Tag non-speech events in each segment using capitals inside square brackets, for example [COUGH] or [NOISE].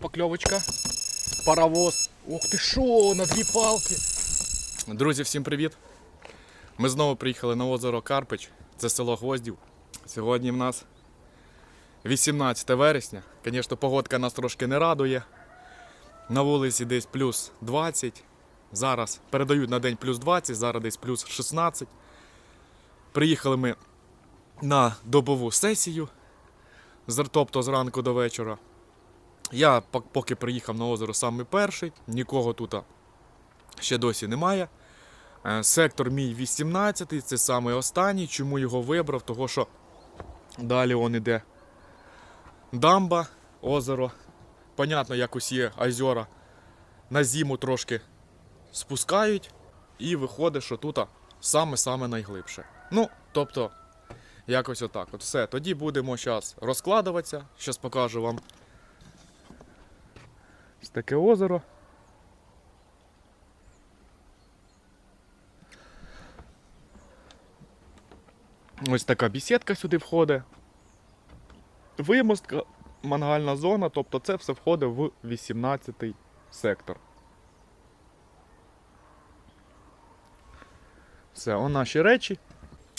Покльовочка. Паровоз. Ох ти що, на дві палки. Друзі, всім привіт. Ми знову приїхали на озеро Карпич. Це село Гвоздів. Сьогодні в нас 18 вересня. Звісно, погодка нас трошки не радує. На вулиці десь плюс 20. Зараз передають на день плюс 20, зараз десь плюс 16. Приїхали ми на добову сесію, тобто зранку до вечора. Я поки приїхав на озеро саме перший, нікого тут ще досі немає. Е, Сектор мій 18, це саме останній. Чому його вибрав? Того що далі он іде дамба, озеро. Понятно, якось є озера. На зиму трошки спускають, і виходить, що тут саме-саме найглибше. Ну, тобто, якось отак. От все. Тоді будемо зараз розкладуватися. Зараз покажу вам таке озеро. Ось така бісідка сюди входить. Вимостка, мангальна зона, тобто це все входить в 18 сектор. Все, о наші речі.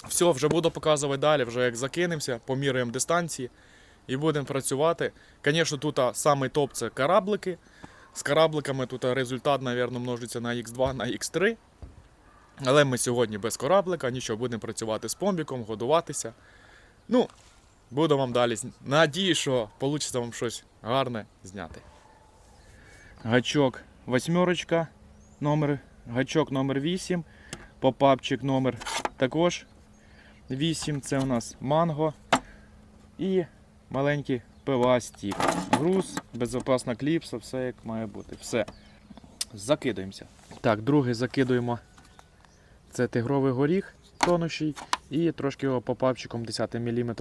Все, вже буду показувати далі, вже як закинемося, поміряємо дистанції і будемо працювати. Звісно, тут самий топ це кораблики. З корабликами тут результат, мабуть, множиться на X2, на X3. Але ми сьогодні без кораблика, нічого, будемо працювати з помбіком, годуватися. Ну, буду вам далі. Надію, що вийде вам щось гарне зняти. Гачок восьмерочка, номер, гачок номер 8, попапчик номер також 8. Це у нас манго. І маленький ПВА стік. Груз, безпечна кліпса, все як має бути. Все. Закидаємося. Так, другий закидуємо. Це тигровий горіх тонущий. І трошки його попапчиком 10 мм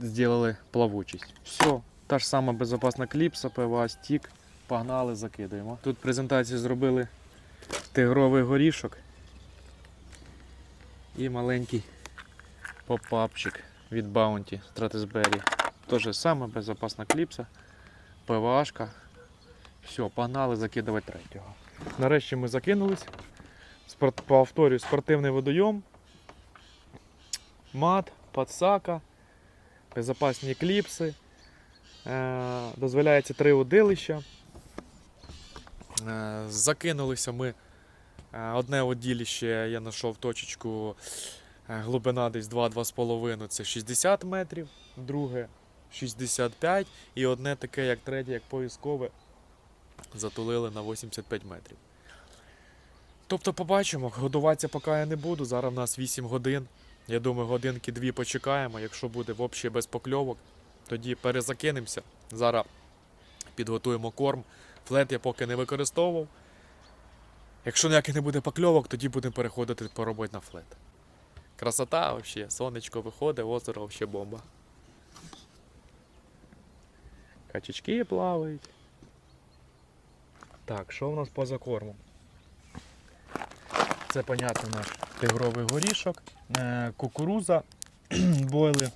зробили плавучість. Все, та ж сама безпечна кліпса, ПВА стік. Погнали, закидаємо. Тут презентацію зробили тигровий горішок і маленький попапчик від Bounty Stratusberry. То же саме, безпечна кліпса, ПВАшка. Все, погнали закидувати третього. Нарешті ми закинулись. Спорт, повторюю, спортивний водойом, мат, подсака, безпечні кліпси. Е, дозволяється три удилища. Е, закинулися ми. Е, Одне удилище я знайшов точечку глибина десь 2-2,5 це 60 метрів, друге 65 і одне таке, як третє, як поискове, затулили на 85 метрів. Тобто побачимо, годуватися поки я не буду. Зараз в нас 8 годин. Я думаю, годинки дві почекаємо. Якщо буде взагалі без покльовок, тоді перезакинемося. Зараз підготуємо корм. Флет я поки не використовував. Якщо ніяких не буде покльовок, тоді будемо переходити по роботі на флет. Красота взагалі, сонечко виходить, озеро взагалі бомба. Качечки плавають. Так, що в нас поза кормом? Це, понятно, наш тигровий горішок, е, кукуруза, [CLEARS THROAT] бойли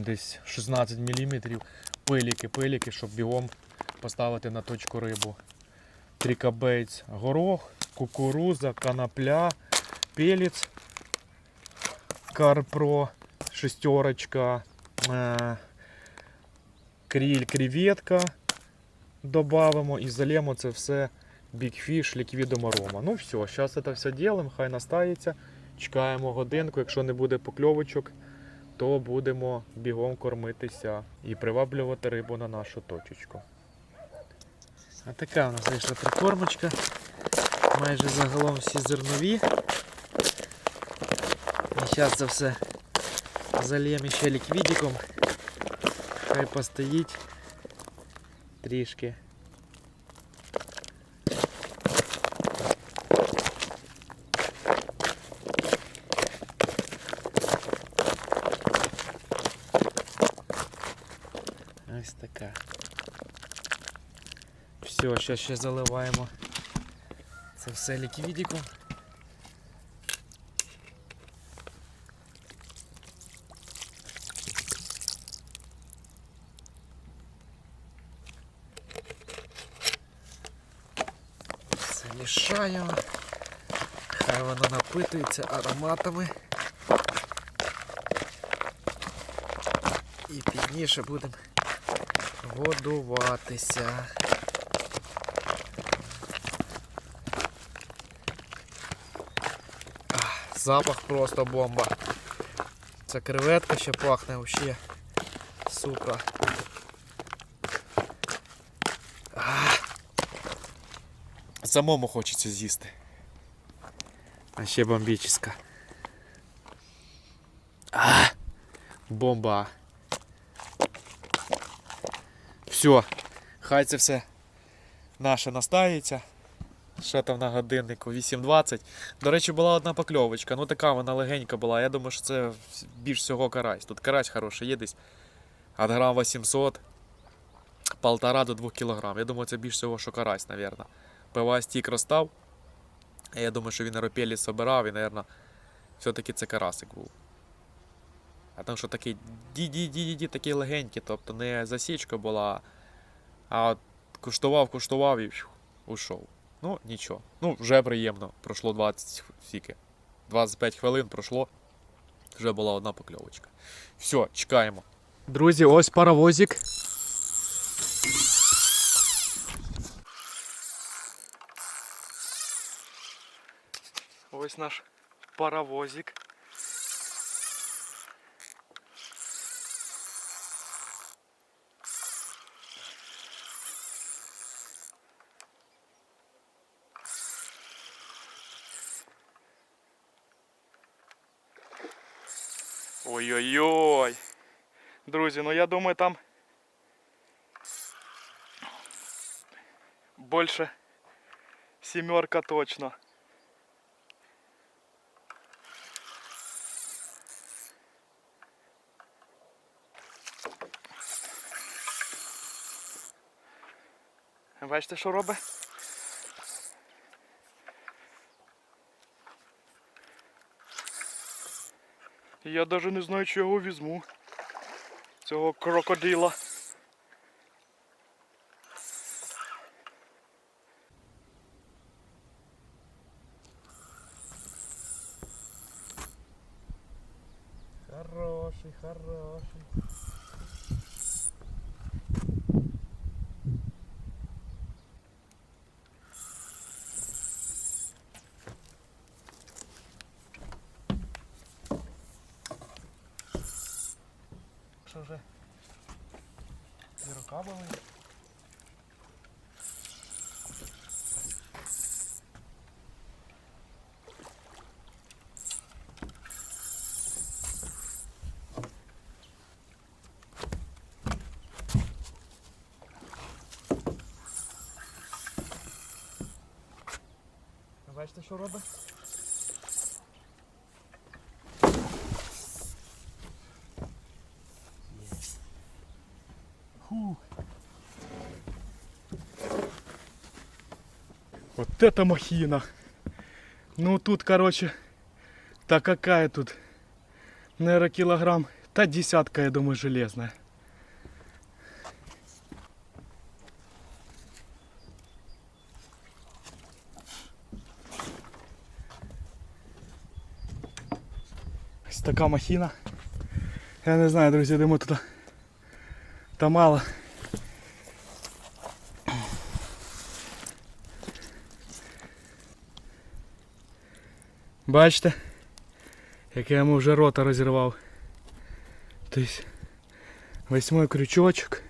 десь 16 мм, пиліки, пиліки, щоб бігом поставити на точку рибу. Трікабейць, горох, кукуруза, канапля, пелець, карпро, шестерочка, е, кріль, креветка добавимо і залємо це все Fish, ліквідом арома. Ну все, зараз це все ділимо, хай настається. Чекаємо годинку, якщо не буде покльовочок, то будемо бігом кормитися і приваблювати рибу на нашу точечку. А така у нас вийшла прикормочка. Майже загалом всі зернові. І зараз це все зальємо ще ліквідиком. Хай постоїть трішки. Ось така. Все, зараз ще заливаємо це все ліквідиком. Мішаємо. Хай воно напитується ароматами. І пізніше будемо годуватися. Ах, Запах просто бомба. Ця креветка ще пахне вообще супер. Самому хочеться з'їсти. А ще бомбічна. А, бомба. Все, хай це все наше настається. Ще там на годиннику 8.20. До речі, була одна покльовочка. Ну така вона легенька була. Я думаю, що це більш всього карась. Тут карась хороший, є десь від грам 800, полтора до 2 кілограм. Я думаю, це більш всього, що карась, мабуть. ПВА стік розстав. Я думаю, що він аеропелі собирав і, мабуть, все-таки це карасик був. А тому що такий ді-ді-ді-ді, такий легенький, тобто не засічка була, а куштував, куштував і ушов. Ну, нічого. Ну, вже приємно. Пройшло 20 скільки? 25 хвилин пройшло. Вже була одна покльовочка. Все, чекаємо. Друзі, ось паровозик. Ось наш паровозик. Ой-ой-ой. Друзі, ну я думаю, там більше сімерка точно. Бачите, що робить? Я навіть не знаю, чи його візьму. Цього крокодила. Хороший, хороший. Що вже? Зірокабелий. Бачите, що робить? Вот это махина. Ну тут, короче, та какая тут, наверное, килограмм, та десятка, я думаю, железная. Ось така махіна. Я не знаю, друзі, думаю, тут та мало. Бачите, як я йому вже рота розірвав. Тобто восьмой крючочок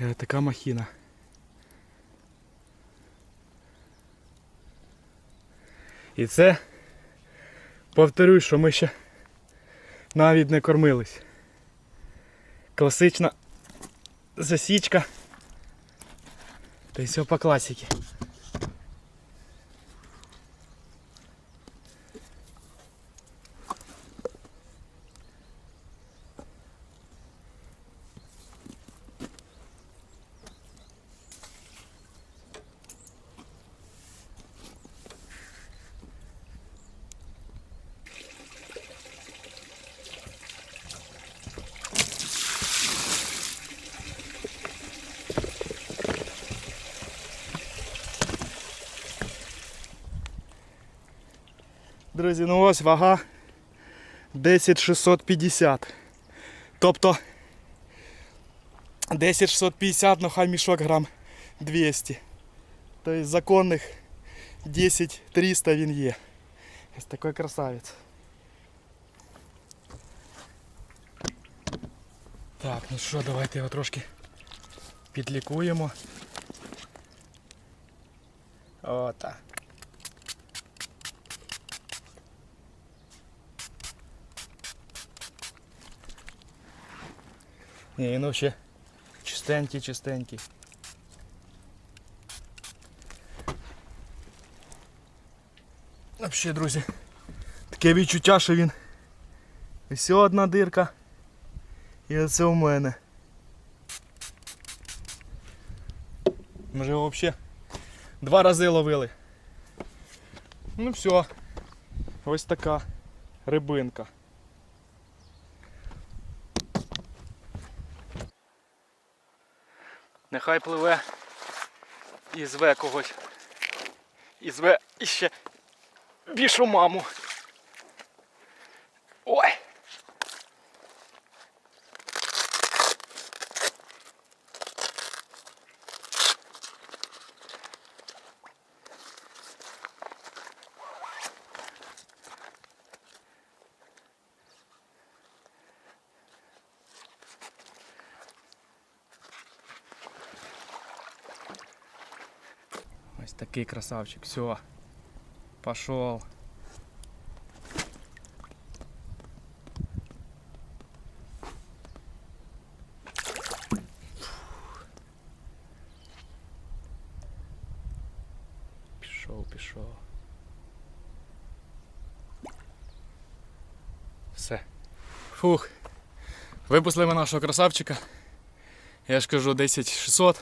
і така махіна. І це повторюю, що ми ще навіть не кормились. Класична засічка. Та й все по класіки. Друзі, ну ось вага 10650. Тобто 10650, ну хай мішок грам 200. Тобто законних 10-300 він є. Ось такий красавець. Так, ну що, давайте його трошки підлікуємо. Ота. Ні, ну ще чистенький, чистенький. Взагалі, друзі, таке відчуття, що він ось одна дирка. І оце у мене. Ми ж його взагалі два рази ловили. Ну все. Ось така рибинка. Нехай пливе і зве когось. І зве іще більшу маму. Ой! Ось такий красавчик. Все. Пошел. Пішов, пішов. Все. Фух. Випустили ми нашого красавчика. Я ж кажу 10600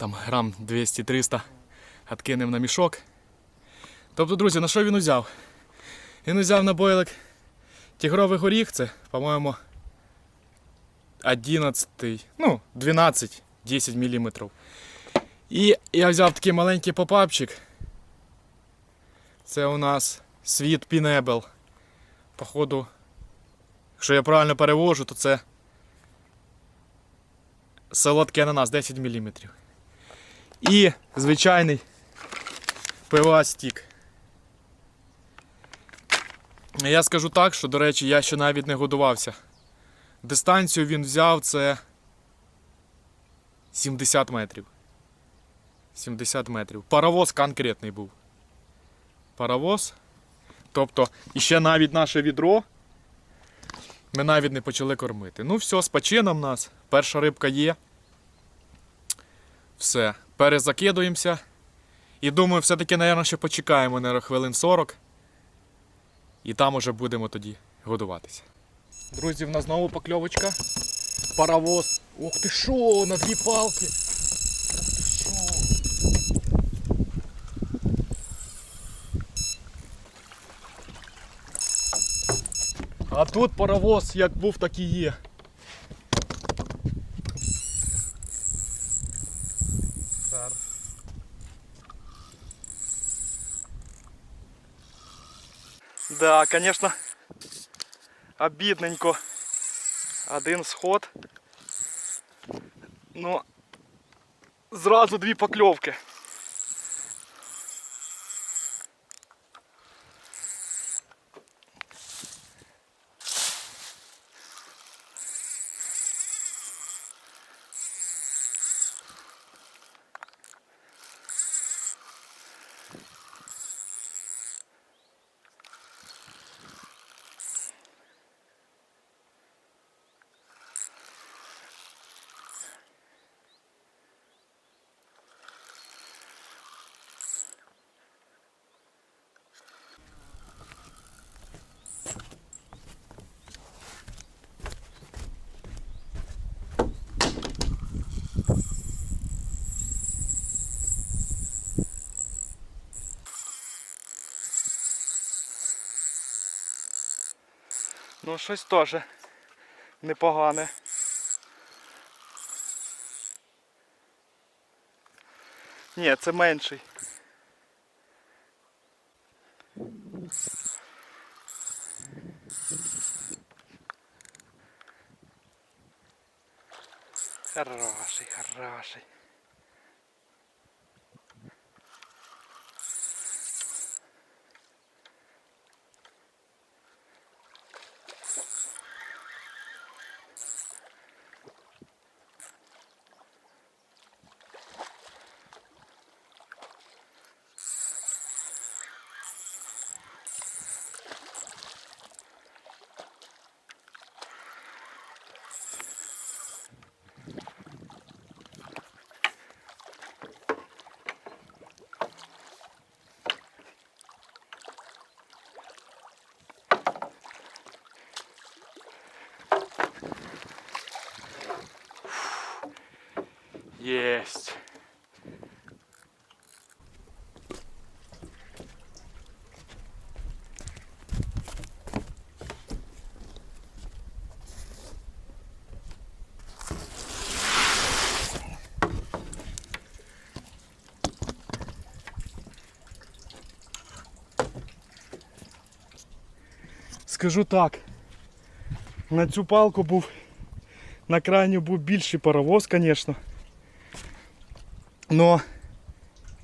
там грам 200-300 откинемо на мішок. Тобто, друзі, на що він узяв? Він узяв на бойлик тігровий горіх, це, по-моєму, 11, ну, 12, 10 мм. І я взяв такий маленький попапчик. Це у нас світ Пінебел. Походу, якщо я правильно перевожу, то це солодкий ананас 10 мм. І звичайний пива стік. Я скажу так, що, до речі, я ще навіть не годувався. Дистанцію він взяв це 70 метрів. 70 метрів. Паровоз конкретний був. Паровоз. Тобто, іще навіть наше відро ми навіть не почали кормити. Ну все, з почином нас. Перша рибка є. Все, перезакидуємося. І думаю, все-таки, мабуть, ще почекаємо на хвилин 40. І там уже будемо тоді годуватися. Друзі, в нас знову покльовочка. Паровоз. Ох ти що, на дві палки. А тут паровоз як був, так і є. Да, конечно, обидненько. Один сход. Ну, зразу дві покльовки. Ну, щось теж непогане. Ні, це менший. Хороший, хороший. Єсть. Скажу так, на цю палку був, на крайню був більший паровоз, звісно. Но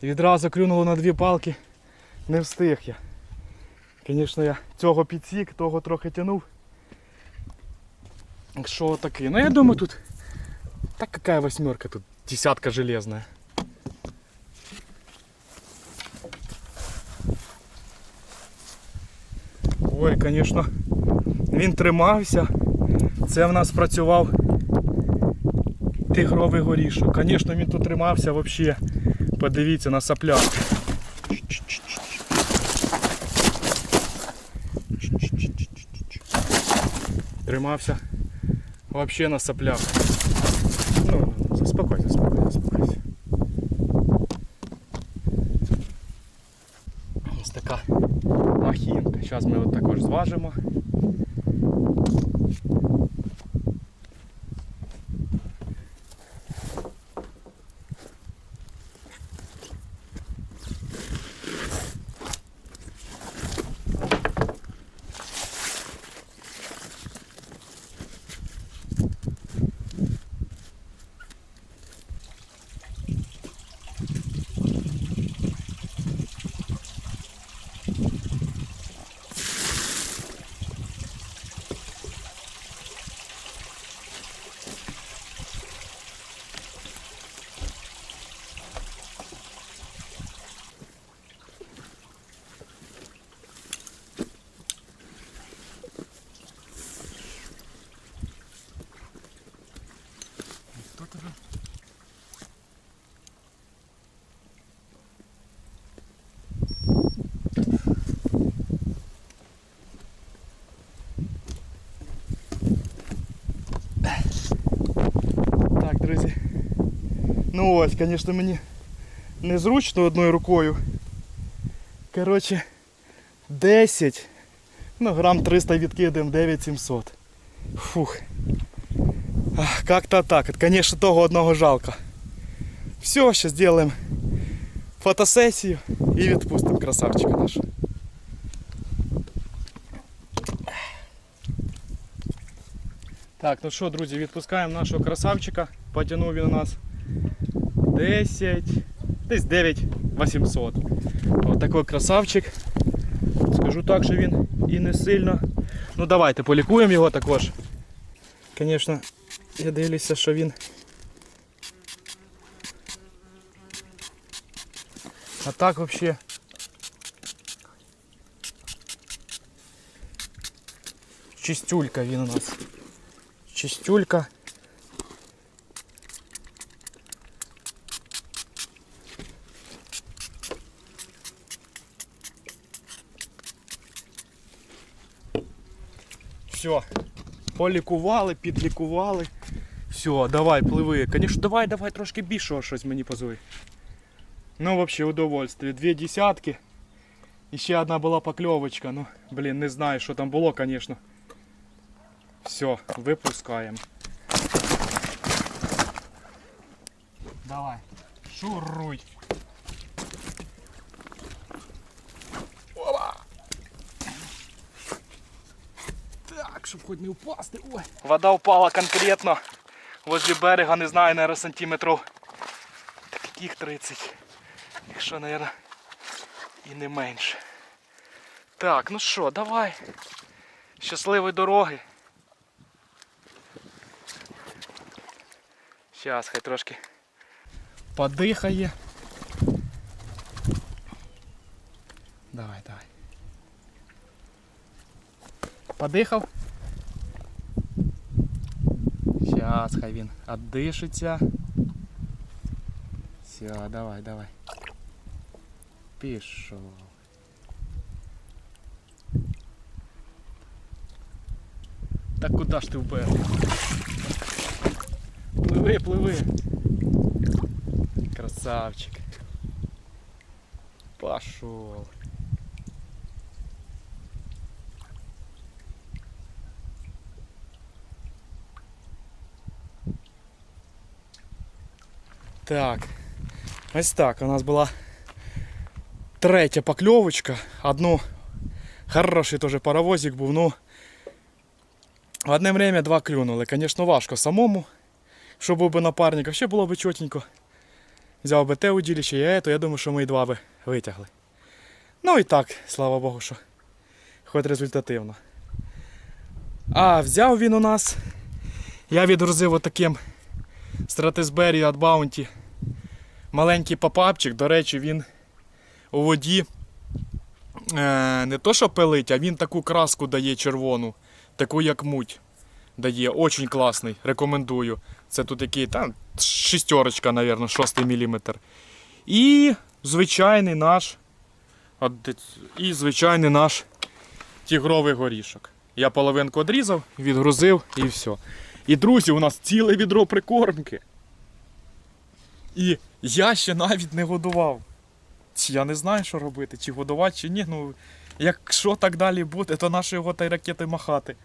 відразу клюнуло на дві палки, не встиг я. Звісно, я цього підсік, того трохи тянув. Що таке? Ну я думаю тут. Так какая восьмерка тут? Десятка железная. Ой, звісно, він тримався. Це в нас працював тигровий горішок. Звісно, він тут тримався взагалі. Подивіться на сапляк. Тримався взагалі на саплях. Ну, заспокойся, заспокойся, заспокойся. Ось така махінка. Зараз ми от також зважимо. Так, друзі. Ну ось, звісно, мені незручно одною рукою. Коротше, 10. Ну, грам 300 відкидаємо, 9700. Фух. Как-то так. Конечно, того одного жалко. Все, зараз зробимо фотосесію і відпустимо красавчика нашого. Так, ну що, друзі, відпускаємо нашого красавчика. Потягнув він у нас 10, десь 9 800. Ось такий красавчик. Скажу так, що він і не сильно. Ну давайте полікуємо його також. Звісно, я дивлюся, що він. А так взагалі. Чистюлька він у нас. Чистюлька. Все. Полікували, підлікували. Все, давай, пливи. Конечно, давай, давай трошки більшого щось мені позови. Ну, вообще, удовольствие. Дві десятки. І ще одна була покльовочка. Ну, блін, не знаю, що там було, конечно. Все, випускаємо. Давай, шуруй. Щоб хоч не впасти. Ой. Вода впала конкретно возле берега, не знаю, наверное, сантиметрів таких 30. Якщо, наверное, і не менше. Так, ну що, давай. Щасливої дороги. Зараз хай трошки подихає. Давай, давай. Подихав. Сейчас хай він. Все, давай, давай. Пішов. Та куди ж ти впер? Пливи, пливи. Красавчик. Пошел. Так. Ось так. У нас була третя покльовочка. Одну хороший теж паровозик був. Ну, в одне время два клюнули. Звісно, важко самому. Щоб був би напарник, ще було б чотенько. Взяв би те удилище, я то я думаю, що ми і два би витягли. Ну і так, слава Богу, що хоч результативно. А взяв він у нас. Я відгрузив отаким Стратисбері від Bounty. Маленький попапчик, до речі, він у воді е, не то що пилить, а він таку краску дає червону, таку як муть дає. Очень класний, рекомендую. Це тут який там шістерочка, мабуть, 6 мм. І звичайний наш. от І звичайний наш тігровий горішок. Я половинку одрізав, відгрузив і все. І друзі, у нас ціле відро прикормки. І я ще навіть не годував. Я не знаю, що робити, чи годувати, чи ні. Ну, якщо так далі буде, то наші його та ракети махати.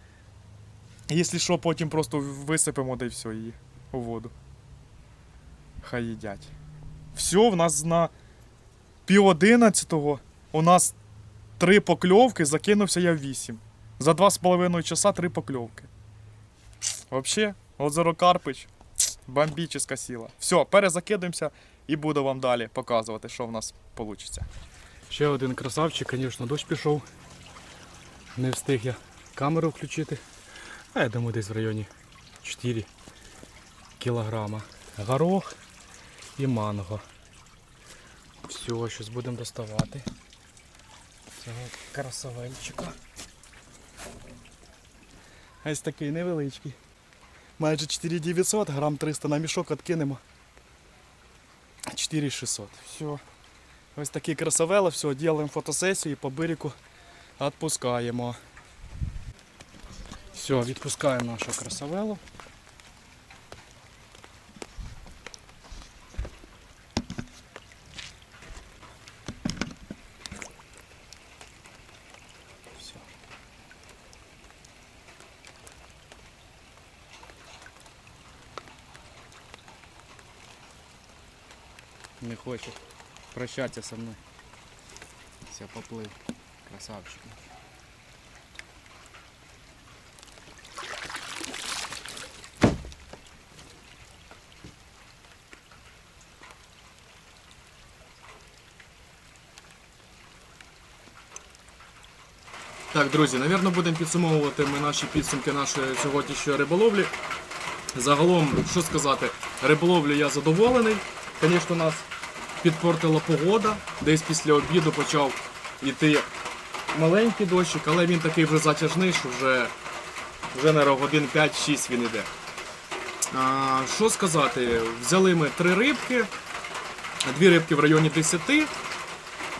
Якщо що, потім просто висипемо да і все її у воду. Хай їдять. Все, в нас на пів одинадцятого у нас три покльовки, закинувся я в вісім. За два з половиною часа три покльовки. Вообще, озеро Карпич. Бомбічна сила. Все, перезакидуємося і буду вам далі показувати, що в нас вийде. Ще один красавчик, звісно, дощ пішов. Не встиг я камеру включити. А я думаю, десь в районі 4 кілограма. Горох і манго. Все, зараз будемо доставати. Цього красавельчика. Ось такий невеличкий. Майже 4900, грам 300 на мішок откинемо. 4600. Все. Ось такі красавели, все, ділимо фотосесію і по бирику відпускаємо. Все, відпускаємо нашу красавелу. Все. Не хоче прощатися со мною. Все, поплив. Красавчик. Так, друзі, напевно, будемо підсумовувати ми наші підсумки нашої сьогоднішньої риболовлі. Загалом, що сказати, риболовлю я задоволений. Звісно, нас підпортила погода. Десь після обіду почав йти маленький дощик, але він такий вже затяжний, що вже, вже на годин 5-6 він іде. А, що сказати, взяли ми три рибки, дві рибки в районі 10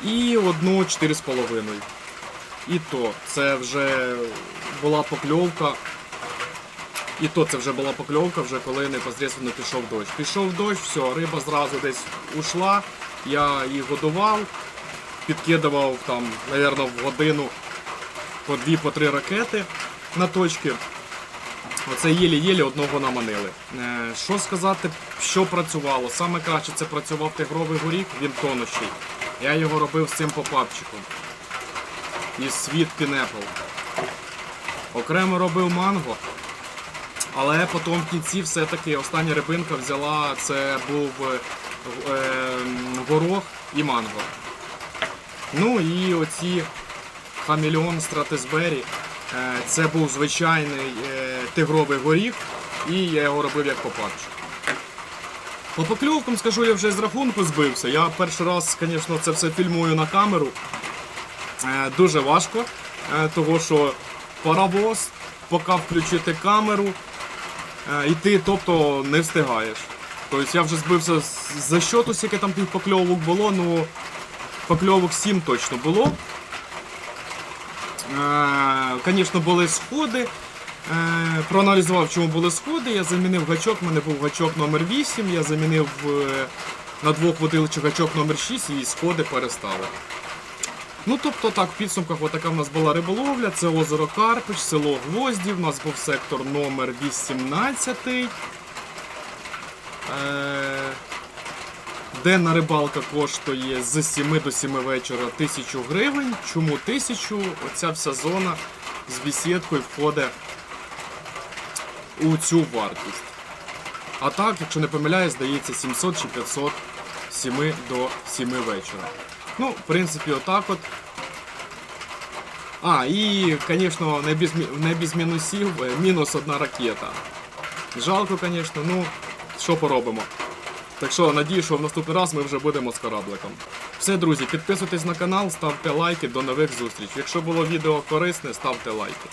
і одну 4,5. І то це вже була покльовка. І то це вже була покльовка, вже коли непосредственно пішов дощ. Пішов дощ, все, риба зразу десь ушла. Я її годував, підкидував там, мабуть, в годину по дві, по три ракети на точки. Оце єлі-єлі одного наманили. Е, Що сказати, що працювало? Саме краще це працював тигровий горіх, він тонущий. Я його робив з цим попапчиком із світ Pineapple. Окремо робив манго. Але потім в кінці все-таки остання рибинка взяла, це був е, е, горох і манго. Ну і оці хамелеон Стратесбері. Е, Це був звичайний е, тигровий горіх, і я його робив як попавчу. По покльовкам скажу, я вже з рахунку збився. Я перший раз, звісно, це все фільмую на камеру. Е, Дуже важко, е, того що паровоз, поки включити камеру, і ти тобто не встигаєш. Тобто я вже збився за щоту, скільки там тих покльовок було, ну покльовок 7 точно було. Звісно, були сходи. Е, проаналізував, чому були сходи. Я замінив гачок, у мене був гачок номер 8 я замінив е, на двох водиличих гачок номер 6 і сходи перестали. Ну, тобто так, в підсумках отака в нас була риболовля, це озеро Карпич, село Гвоздів, у нас був сектор номер 18. Е, Денна рибалка коштує з 7 до 7 вечора 1000 гривень. Чому 1000? Оця вся зона з бесідкою входить у цю вартість. А так, якщо не помиляюсь, здається 700 чи 500 з 7 до 7 вечора. Ну, в принципі, отак от. А, і, звісно, не без, не без мінусів, е, мінус одна ракета. Жалко, звісно, ну, що поробимо. Так що надію, що в наступний раз ми вже будемо з корабликом. Все, друзі, підписуйтесь на канал, ставте лайки, до нових зустрічей. Якщо було відео корисне, ставте лайки.